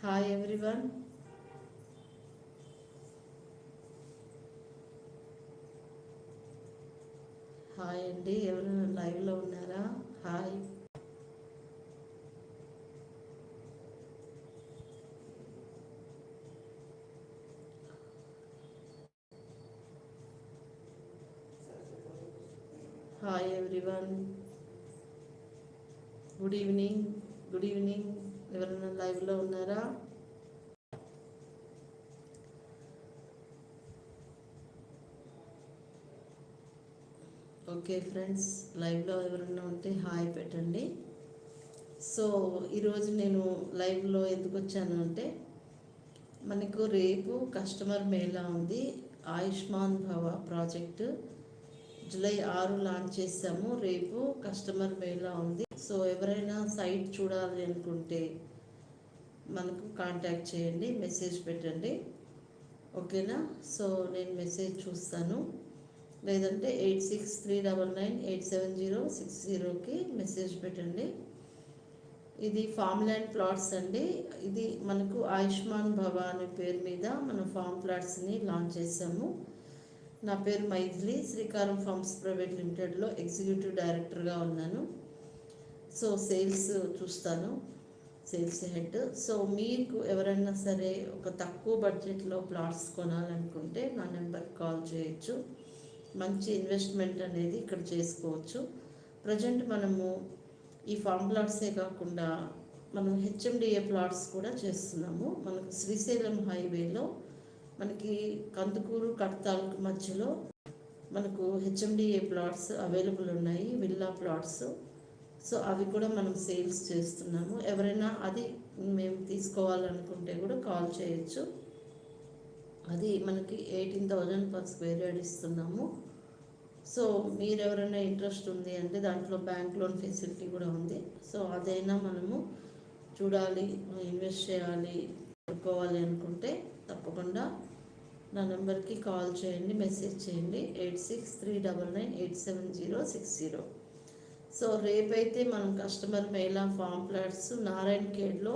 Hi everyone hi అండి ఎవరైనా లైవ్లో ఉన్నారా? Hi hi everyone good evening good evening ఎవరైనా లైవ్లో ఉన్నారా? ఓకే ఫ్రెండ్స్ లైవ్లో ఎవరైనా ఉంటే హాయ్ పెట్టండి. సో ఈరోజు నేను లైవ్లో ఎందుకు వచ్చాను అంటే మనకు రేపు కస్టమర్ మేళా ఉంది ఆయుష్మాన్ భవ ప్రాజెక్టు. జూలై ఆరు లాంచ్ చేసాము. రేపు కస్టమర్ మేలా ఉంది. సో ఎవరైనా సైట్ చూడాలి అనుకుంటే మనకు కాంటాక్ట్ చేయండి మెసేజ్ పెట్టండి. ఓకేనా? సో నేను మెసేజ్ చూస్తాను. లేదంటే eight six three double nine eight seven zero six జీరోకి మెసేజ్ పెట్టండి. ఇది ఫామ్ ల్యాండ్ ప్లాట్స్ అండి. ఇది మనకు ఆయుష్మాన్ భవ అనే పేరు మీద మనం ఫామ్ ప్లాట్స్ని లాంచ్ చేసాము. నా పేరు మైథిలి శ్రీకారం ఫార్మ్స్ ప్రైవేట్ లిమిటెడ్లో ఎగ్జిక్యూటివ్ డైరెక్టర్గా ఉన్నాను. సో సేల్స్ చూస్తాను సేల్స్ హెడ్. సో మీకు ఎవరైనా సరే ఒక తక్కువ బడ్జెట్లో ప్లాట్స్ కొనాలనుకుంటే నా నెంబర్కి కాల్ చేయొచ్చు. మంచి ఇన్వెస్ట్మెంట్ అనేది ఇక్కడ చేసుకోవచ్చు. ప్రజెంట్ మనము ఈ ఫామ్ ప్లాట్సే కాకుండా మనం హెచ్ఎండిఏ ప్లాట్స్ కూడా చేస్తున్నాము. మనకు శ్రీశైలం హైవేలో మనకి కందుకూరు కడతాలకు మధ్యలో మనకు హెచ్ఎండిఏ ప్లాట్స్ అవైలబుల్ ఉన్నాయి విల్లా ప్లాట్స్. సో అవి కూడా మనం సేల్స్ చేస్తున్నాము. ఎవరైనా అది మేము తీసుకోవాలనుకుంటే కూడా కాల్ చేయొచ్చు. అది మనకి eighteen thousand per square yard ఇస్తున్నాము. సో మీరు ఎవరైనా ఇంట్రెస్ట్ ఉంది అంటే దాంట్లో బ్యాంక్ లోన్ ఫెసిలిటీ కూడా ఉంది. సో అదైనా మనము చూడాలి ఇన్వెస్ట్ చేయాలి కొనుక్కోవాలి అనుకుంటే తప్పకుండా నా నెంబర్కి కాల్ చేయండి మెసేజ్ చేయండి. Eight six three double nine eight seven zero six zero. So రేపైతే మనం customer mela farm plots Narayan ఖేడ్లో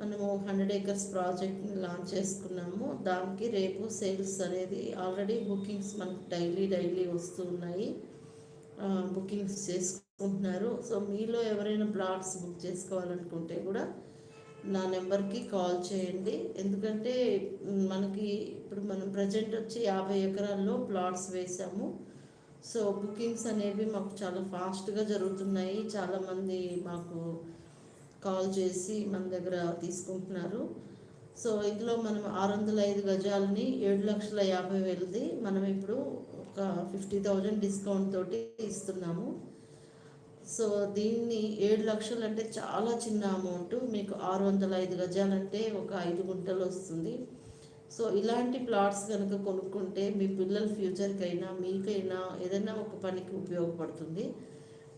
మనము హండ్రెడ్ ఏకర్స్ ప్రాజెక్ట్ని లాంచ్ చేసుకున్నాము. దానికి రేపు సేల్స్ అనేది ఆల్రెడీ బుకింగ్స్ మనకు డైలీ డైలీ వస్తూ ఉన్నాయి. బుకింగ్స్ చేసుకుంటున్నారు. సో మీలో ఎవరైనా ప్లాట్స్ బుక్ చేసుకోవాలనుకుంటే కూడా నా నెంబర్కి కాల్ చేయండి. ఎందుకంటే మనకి ఇప్పుడు మనం ప్రజెంట్ వచ్చి యాభై ఎకరాల్లో ప్లాట్స్ వేసాము. సో బుకింగ్స్ అనేవి మాకు చాలా ఫాస్ట్గా జరుగుతున్నాయి. చాలామంది మాకు కాల్ చేసి మన దగ్గర తీసుకుంటున్నారు. సో ఇందులో మనం ఆరు వందల ఐదు గజాలని ఏడు లక్షల యాభై వేలది మనం ఇప్పుడు ఒక ఫిఫ్టీ థౌజండ్ డిస్కౌంట్ తోటి ఇస్తున్నాము. సో దీన్ని ఏడు లక్షలు అంటే చాలా చిన్న అమౌంట్. మీకు ఆరు వందల ఐదు గజాలంటే ఒక ఐదు గుంటలు వస్తుంది. సో ఇలాంటి ప్లాట్స్ కనుక కొనుక్కుంటే మీ పిల్లల ఫ్యూచర్కైనా మీకైనా ఏదైనా ఒక పనికి ఉపయోగపడుతుంది.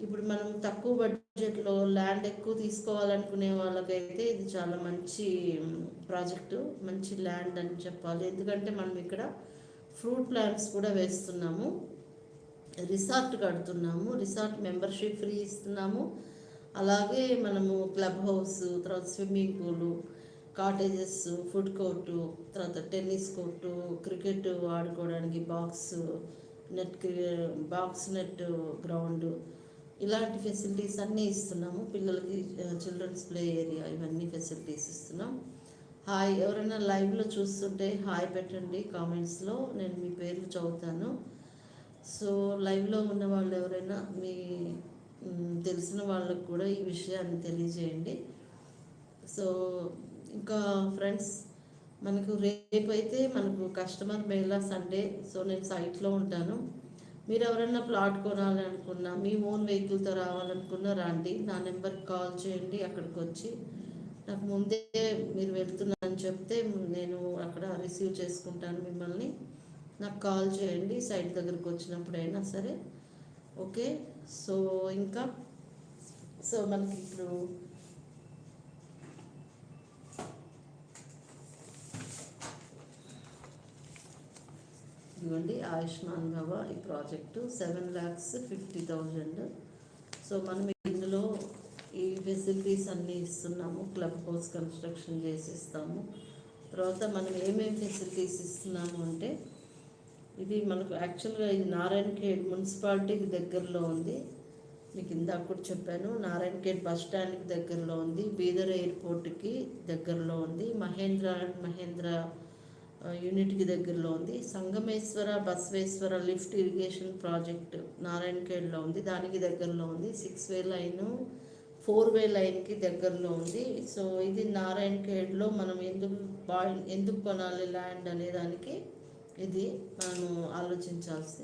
ఇప్పుడు మనం తక్కువ బడ్జెట్లో ల్యాండ్ ఎక్కువ తీసుకోవాలనుకునే వాళ్ళకైతే ఇది చాలా మంచి ప్రాజెక్టు మంచి ల్యాండ్ అని చెప్పాలి. ఎందుకంటే మనం ఇక్కడ ఫ్రూట్ ప్లాంట్స్ కూడా వేస్తున్నాము. రిసార్ట్ కడుతున్నాము రిసార్ట్ మెంబర్షిప్ ఫ్రీ ఇస్తున్నాము. అలాగే మనము క్లబ్ హౌస్ తర్వాత swimming pool cottages food court తర్వాత టెన్నిస్ కోర్టు క్రికెట్ ఆడుకోవడానికి box net box net ground ఇలాంటి ఫెసిలిటీస్ అన్నీ ఇస్తున్నాము. పిల్లలకి చిల్డ్రన్స్ ప్లే ఏరియా ఇవన్నీ ఫెసిలిటీస్ ఇస్తున్నాం. హాయ్ ఎవరైనా లైవ్లో చూస్తుంటే హాయ్ పెట్టండి కామెంట్స్లో. నేను మీ పేర్లు చదువుతాను. సో లైవ్లో ఉన్న వాళ్ళు ఎవరైనా మీ తెలిసిన వాళ్ళకు కూడా ఈ విషయాన్ని తెలియజేయండి. సో ఇంకా ఫ్రెండ్స్ మనకు రేపైతే మనకు కస్టమర్ మేళా సండే సో నేను సైట్లో ఉంటాను. మీరు ఎవరైనా ప్లాట్ కొనాలని అనుకున్నా మీ ఓన్ వెహికల్తో రావాలనుకున్నా రండి. నా నెంబర్కి కాల్ చేయండి అక్కడికి వచ్చి నాకు ముందే మీరు వెళ్తున్నారని చెప్తే నేను అక్కడ రిసీవ్ చేసుకుంటాను మిమ్మల్ని. నాకు కాల్ చేయండి సైట్ దగ్గరకు వచ్చినప్పుడైనా సరే. ఓకే? సో ఇంకా? సో మనకి ఇప్పుడు ఇదిగోండి ఆయుష్మాన్ భవ ఈ project seven lakhs fifty thousand. So మనం ఇందులో ఈ ఫెసిలిటీస్ అన్నీ ఇస్తున్నాము క్లబ్ హౌస్ కన్స్ట్రక్షన్ చేసి ఇస్తాము తర్వాత మనం ఏమేమి ఫెసిలిటీస్ ఇస్తున్నాము అంటే ఇది మనకు యాక్చువల్గా ఇది నారాయణ ఖేడ్ మున్సిపాలిటీకి దగ్గరలో ఉంది. మీకు ఇందాక కూడా చెప్పాను నారాయణ ఖేడ్ బస్ స్టాండ్కి దగ్గరలో ఉంది. బీదర్ ఎయిర్పోర్ట్కి దగ్గరలో ఉంది. మహేంద్ర అండ్ మహేంద్ర యూనిట్కి దగ్గరలో ఉంది. Sangameshwara Basaveshwara lift irrigation project Narayan ఖేడ్లో ఉంది. దానికి దగ్గరలో ఉంది. Six way line four way లైన్కి దగ్గరలో ఉంది. సో ఇది నారాయణ ఖేడ్లో మనం ఎందుకు బా ఎందుకు కొనాలి ల్యాండ్ అనే దానికి ఇది మనము ఆలోచించాల్సి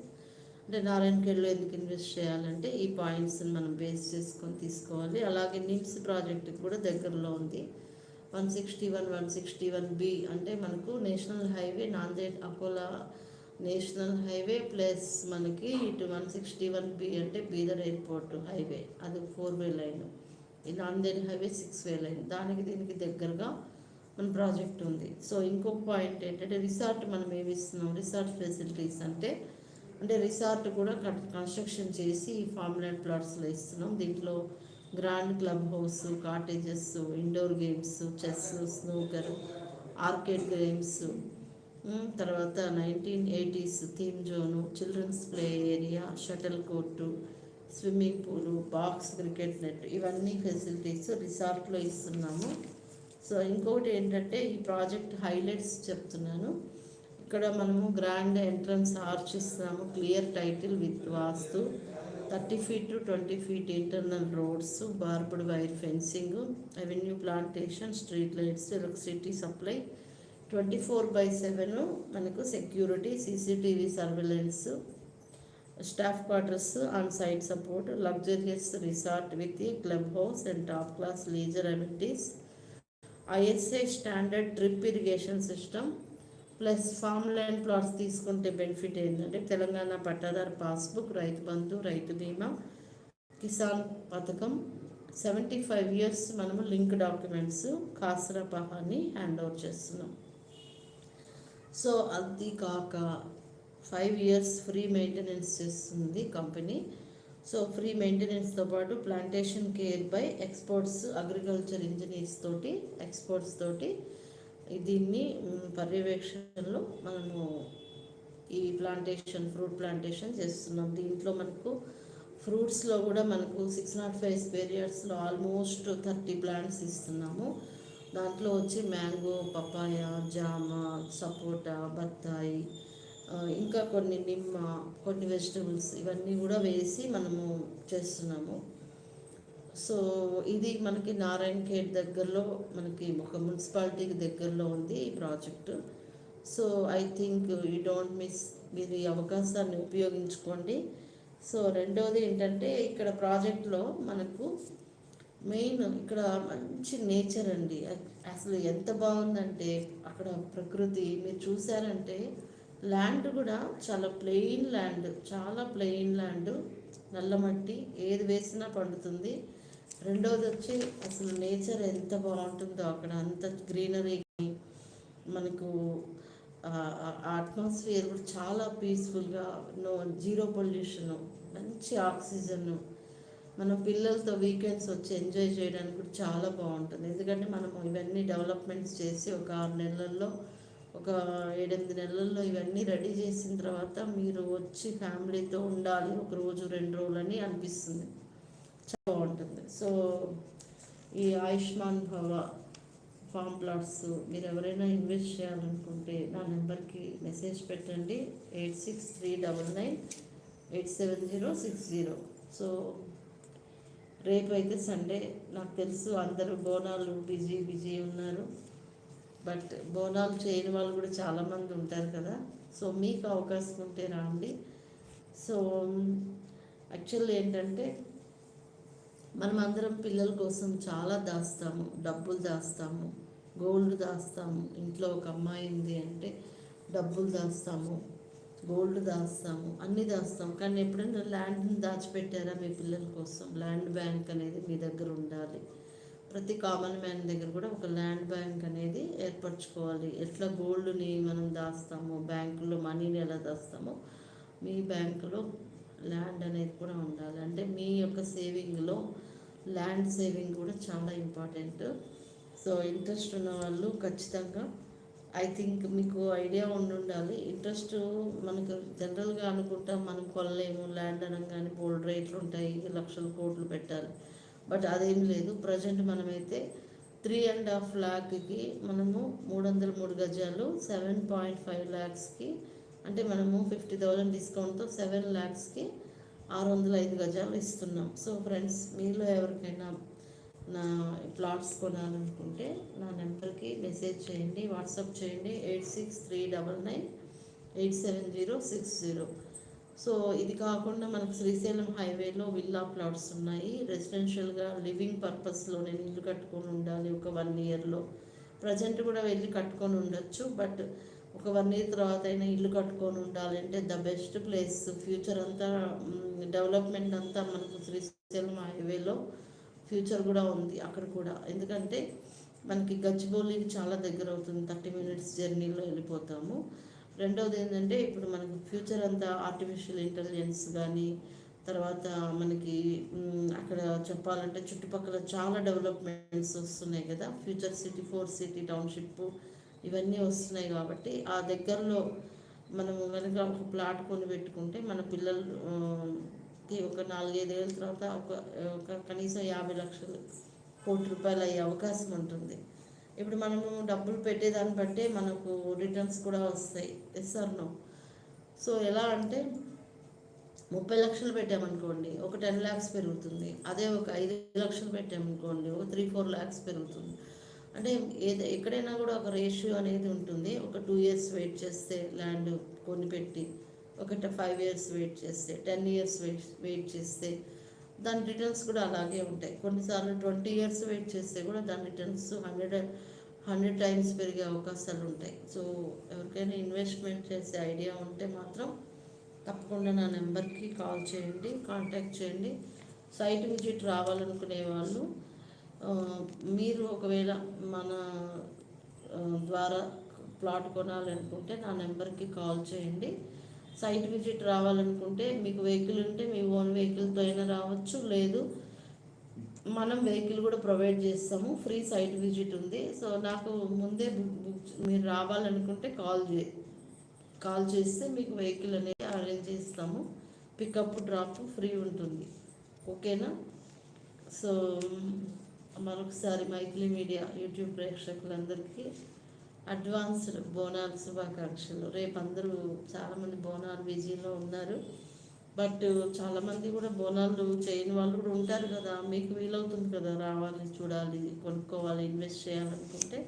అంటే నారాయణ ఎందుకు ఇన్వెస్ట్ చేయాలంటే ఈ పాయింట్స్ని మనం బేస్ చేసుకొని తీసుకోవాలి. అలాగే నిమ్స్ ప్రాజెక్ట్ కూడా దగ్గరలో ఉంది. One sixty one one sixty one B అంటే మనకు national highway Nanded Akola national highway plus మనకి ఇటు వన్ సిక్స్టీ వన్ బి అంటే బీదర్ ఎయిర్పోర్ట్ హైవే. అది ఫోర్ వే లైన్. ఈ Nanded highway six way line. దానికి దీనికి దగ్గరగా మన ప్రాజెక్ట్ ఉంది. సో ఇంకొక పాయింట్ ఏంటంటే రిసార్ట్ మనం ఏమి ఇస్తున్నాం రిసార్ట్ ఫెసిలిటీస్ అంటే అంటే రిసార్ట్ కూడా కన్స్ట్రక్షన్ చేసి ఈ ఫార్మ్ ల్యాండ్ ప్లాట్స్లో ఇస్తున్నాం. దీంట్లో grand club house cottages indoor games chess snooker arcade games తర్వాత nineteen eighties theme zone children's play area shuttle court swimming pool box cricket net ఇవన్నీ ఫెసిలిటీస్ రిసార్ట్లో ఇస్తున్నాము. సో ఇంకొకటి ఏంటంటే ఈ ప్రాజెక్ట్ హైలైట్స్ చెప్తున్నాను. ఇక్కడ మనము గ్రాండ్ ఎంట్రన్స్ ఆర్చ్ ఇస్తున్నాము clear title with vastu. Thirty feet to twenty feet internal roads barbed wire fencing avenue plantation street lights electricity supply. Twenty four by seven మనకు security CCTV surveillance staff quarters on site support luxurious resort with club house and top class leisure amenities ISI standard drip irrigation system plus farm land plots తీసుకుంటే benefit ఏంటంటే తెలంగాణ పట్టాదారు passbook Rythu Bandhu రైతు బీమా కిసాన్ పథకం seventy five years మనము link documents కాసరా పహాని hand over చేస్తున్నాం. సో అది కాక ఫైవ్ ఇయర్స్ ఫ్రీ మెయింటెనెన్స్ చేస్తుంది కంపెనీ. సో ఫ్రీ మెయింటెనెన్స్తో పాటు plantation care by exports agriculture engineers తోటి ఎక్స్పోర్ట్స్ తోటి దీన్ని పర్యవేక్షణలో మనము ఈ ప్లాంటేషన్ ఫ్రూట్ ప్లాంటేషన్ చేస్తున్నాం. దీంట్లో మనకు ఫ్రూట్స్లో కూడా మనకు సిక్స్ నాట్ ఫైవ్ స్పేరియర్స్లో ఆల్మోస్ట్ థర్టీ ప్లాంట్స్ ఇస్తున్నాము. దాంట్లో వచ్చి మ్యాంగో పపాయ జామ సపోటా బత్తాయి ఇంకా కొన్ని నిమ్మ కొన్ని వెజిటబుల్స్ ఇవన్నీ కూడా వేసి మనము చేస్తున్నాము. సో ఇది మనకి నారాయణ ఖేడ్ దగ్గరలో మనకి ఒక మున్సిపాలిటీకి దగ్గరలో ఉంది ఈ project. So I think you don't miss మీరు ఈ అవకాశాన్ని ఉపయోగించుకోండి. సో రెండవది ఏంటంటే ఇక్కడ ప్రాజెక్ట్లో మనకు మెయిన్ ఇక్కడ మంచి నేచర్ అండి. అసలు ఎంత బాగుందంటే అక్కడ ప్రకృతి మీరు చూసారంటే ల్యాండ్ కూడా చాలా ప్లెయిన్ ల్యాండ్ చాలా ప్లెయిన్ ల్యాండ్. నల్ల మట్టి ఏది వేసినా పండుతుంది. రెండవది వచ్చి అసలు నేచర్ ఎంత బాగుంటుందో అక్కడ అంత గ్రీనరీ. మనకు అట్మాస్ఫియర్ కూడా చాలా పీస్ఫుల్గా నో జీరో పొల్యూషన్ మంచి ఆక్సిజన్. మన పిల్లలతో వీకెండ్స్ వచ్చి ఎంజాయ్ చేయడానికి కూడా చాలా బాగుంటుంది. ఎందుకంటే మనం ఇవన్నీ డెవలప్మెంట్స్ చేసి ఒక ఆరు నెలల్లో ఒక ఏడెనిమిది నెలల్లో ఇవన్నీ రెడీ చేసిన తర్వాత మీరు వచ్చి ఫ్యామిలీతో ఉండాలి. ఒక రోజు రెండు రోజులు అని అనిపిస్తుంది. చాలా బాగుంటుంది. సో ఈ ఆయుష్మాన్ భవ ఫామ్ ప్లాట్స్ మీరు ఎవరైనా ఇన్వెస్ట్ చేయాలనుకుంటే నా నెంబర్కి మెసేజ్ పెట్టండి. Eight six three double nine eight seven zero six zero. So రేపు అయితే సండే. నాకు తెలుసు అందరూ బోనాలు బిజీ బిజీ ఉన్నారు. బట్ బోనాలు చేయని వాళ్ళు కూడా చాలామంది ఉంటారు కదా. సో మీకు అవకాశం ఉంటే రాండి. సో యాక్చువల్ ఏంటంటే మనం అందరం పిల్లల కోసం చాలా దాస్తాము. డబ్బులు దాస్తాము. గోల్డ్ దాస్తాము. ఇంట్లో ఒక అమ్మాయి ఉంది అంటే డబ్బులు దాస్తాము. గోల్డ్ దాస్తాము. అన్నీ దాస్తాం కానీ ఎప్పుడైనా ల్యాండ్ని దాచిపెట్టారా మీ పిల్లల కోసం? ల్యాండ్ బ్యాంక్ అనేది మీ దగ్గర ఉండాలి. ప్రతి కామన్ మ్యాన్ దగ్గర కూడా ఒక ల్యాండ్ బ్యాంక్ అనేది ఏర్పరచుకోవాలి. ఎట్లా గోల్డ్ని మనం దాస్తాము బ్యాంకులో మనీని ఎలా దాస్తామో మీ బ్యాంకులో ల్యాండ్ అనేది కూడా ఉండాలి. అంటే మీ యొక్క సేవింగ్లో ల్యాండ్ సేవింగ్ కూడా చాలా ఇంపార్టెంట్. సో ఇంట్రెస్ట్ ఉన్న వాళ్ళు ఖచ్చితంగా ఐ థింక్ మీకు ఐడియా ఉండి ఉండాలి ఇంట్రెస్ట్ మనకు జనరల్గా అనుకుంటాం మనం కొనలేము ల్యాండ్ అనగానే బోల్డ్ రేట్లు ఉంటాయి లక్షల కోట్లు పెట్టాలి. బట్ అదేం లేదు. ప్రజెంట్ మనమైతే త్రీ అండ్ హాఫ్ ల్యాక్కి మనము మూడు వందల మూడు గజాలు సెవెన్ పాయింట్ ఫైవ్ ల్యాక్స్కి అంటే మనము ఫిఫ్టీ థౌజండ్ డిస్కౌంట్తో సెవెన్ ల్యాక్స్కి ఆరు వందల ఐదు గజాలు ఇస్తున్నాం. సో ఫ్రెండ్స్ మీలో ఎవరికైనా నా ప్లాట్స్ కొనాలనుకుంటే నా నెంబర్కి మెసేజ్ చేయండి వాట్సాప్ చేయండి eight six three double nine eight seven zero six zero. So ఇది కాకుండా మనకు శ్రీశైలం హైవేలో విల్లా ప్లాట్స్ ఉన్నాయి. రెసిడెన్షియల్గా లివింగ్ పర్పస్లో నేను ఇల్లు కట్టుకొని ఉండాలి ఒక వన్ ఇయర్లో. ప్రజెంట్ కూడా వెళ్ళి కట్టుకొని ఉండొచ్చు బట్ ఒక వన్ ఇయర్ తర్వాత అయినా ఇల్లు కట్టుకొని ఉండాలంటే ద బెస్ట్ ప్లేస్. ఫ్యూచర్ అంతా డెవలప్మెంట్ అంతా మనకు శ్రీశైలం హైవేలో ఫ్యూచర్ కూడా ఉంది అక్కడ కూడా. ఎందుకంటే మనకి గచ్చిబౌలికి చాలా దగ్గర అవుతుంది థర్టీ మినిట్స్ జర్నీలో వెళ్ళిపోతాము. రెండవది ఏంటంటే ఇప్పుడు మనకు ఫ్యూచర్ అంతా ఆర్టిఫిషియల్ ఇంటెలిజెన్స్ కానీ తర్వాత మనకి అక్కడ చెప్పాలంటే చుట్టుపక్కల చాలా డెవలప్మెంట్స్ వస్తున్నాయి కదా. Future city four city township ఇవన్నీ వస్తున్నాయి కాబట్టి ఆ దగ్గరలో మనము కనుక ఒక ప్లాట్ కొని పెట్టుకుంటే మన పిల్లలకి ఒక నాలుగైదేళ్ళ తర్వాత ఒక ఒక కనీసం యాభై లక్షలు కోటి రూపాయలు అయ్యే అవకాశం ఉంటుంది. ఇప్పుడు మనము డబ్బులు పెట్టేదాన్ని బట్టే మనకు రిటర్న్స్ కూడా వస్తాయి. ఎస్ నో సో ఎలా అంటే ముప్పై లక్షలు పెట్టామనుకోండి ఒక టెన్ ల్యాక్స్ పెరుగుతుంది. అదే ఒక ఐదు లక్షలు పెట్టామనుకోండి ఒక త్రీ ఫోర్ ల్యాక్స్ పెరుగుతుంది. అంటే ఏది ఎక్కడైనా కూడా ఒక రేషియో అనేది ఉంటుంది. ఒక టూ ఇయర్స్ వెయిట్ చేస్తే ల్యాండ్ కొని పెట్టి ఒక ఫైవ్ ఇయర్స్ వెయిట్ చేస్తే టెన్ ఇయర్స్ వెయిట్ వెయిట్ చేస్తే దాని రిటర్న్స్ కూడా అలాగే ఉంటాయి. కొన్నిసార్లు ట్వంటీ ఇయర్స్ వెయిట్ చేస్తే కూడా దాని రిటర్న్స్ హండ్రెడ్ హండ్రెడ్ టైమ్స్ పెరిగే అవకాశాలు ఉంటాయి. సో ఎవరికైనా ఇన్వెస్ట్మెంట్ చేసే ఐడియా ఉంటే మాత్రం తప్పకుండా నా నెంబర్కి కాల్ చేయండి కాంటాక్ట్ చేయండి. సైట్ విజిట్ రావాలనుకునే వాళ్ళు మీరు ఒకవేళ మన ద్వారా ప్లాట్ కొనాలనుకుంటే నా నెంబర్కి కాల్ చేయండి. సైట్ విజిట్ రావాలనుకుంటే మీకు వెహికల్ ఉంటే మీ ఓన్ వెహికల్తో అయినా రావచ్చు. లేదు మనం వెహికల్ కూడా ప్రొవైడ్ చేస్తాము. ఫ్రీ సైట్ విజిట్ ఉంది. సో నాకు ముందే బుక్ మీరు రావాలనుకుంటే కాల్ చే కాల్ చేస్తే మీకు వెహికల్ అనేది అరేంజ్ చేస్తాము. పికప్ డ్రాప్ ఫ్రీ ఉంటుంది. ఓకేనా? సో మరొకసారి మైథిలి మీడియా యూట్యూబ్ ప్రేక్షకులందరికీ అడ్వాన్స్డ్ బోనాలు శుభాకాంక్షలు. రేపు అందరూ చాలామంది బోనాలు బిజీలో ఉన్నారు. బట్ చాలామంది కూడా బోనాలు చేయని వాళ్ళు కూడా ఉంటారు కదా. మీకు వీలవుతుంది కదా రావాలి చూడాలి కొనుక్కోవాలి ఇన్వెస్ట్ చేయాలనుకుంటే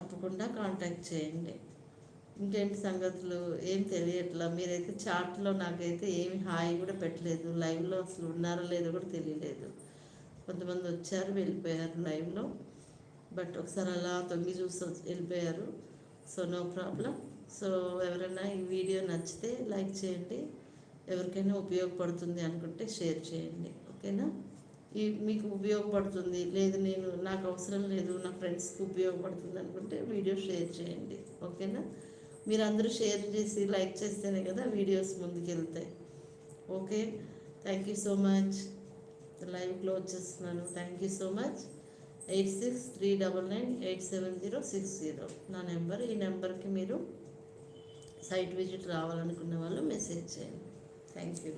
తప్పకుండా కాంటాక్ట్ చేయండి. ఇంకేంటి సంగతులు? ఏం తెలియట్లా? మీరైతే చాట్లో నాకైతే ఏమి హాయి కూడా పెట్టలేదు. లైవ్లో అసలు ఉన్నారో లేదో కూడా తెలియలేదు. కొంతమంది వచ్చారు వెళ్ళిపోయారు లైవ్లో. బట్ ఒకసారి అలా తొంగి చూసి వెళ్ళిపోయారు. So no problem. సో ఎవరైనా ఈ వీడియో నచ్చితే లైక్ చేయండి. ఎవరికైనా ఉపయోగపడుతుంది అనుకుంటే షేర్ చేయండి. ఓకేనా? ఈ మీకు ఉపయోగపడుతుంది లేదు నేను నాకు అవసరం లేదు నా ఫ్రెండ్స్కి ఉపయోగపడుతుంది అనుకుంటే వీడియో షేర్ చేయండి. ఓకేనా? మీరు అందరూ షేర్ చేసి లైక్ చేస్తేనే కదా videos ముందుకెళ్తాయి. Okay? Thank you so much. Live close చేస్తున్నాను. Thank you so much. Eight six three double nine eight seven zero six zero నా నెంబర్. ఈ నెంబర్కి మీరు సైట్ విజిట్ రావాలనుకున్న వాళ్ళు మెసేజ్ చేయండి. Thank you.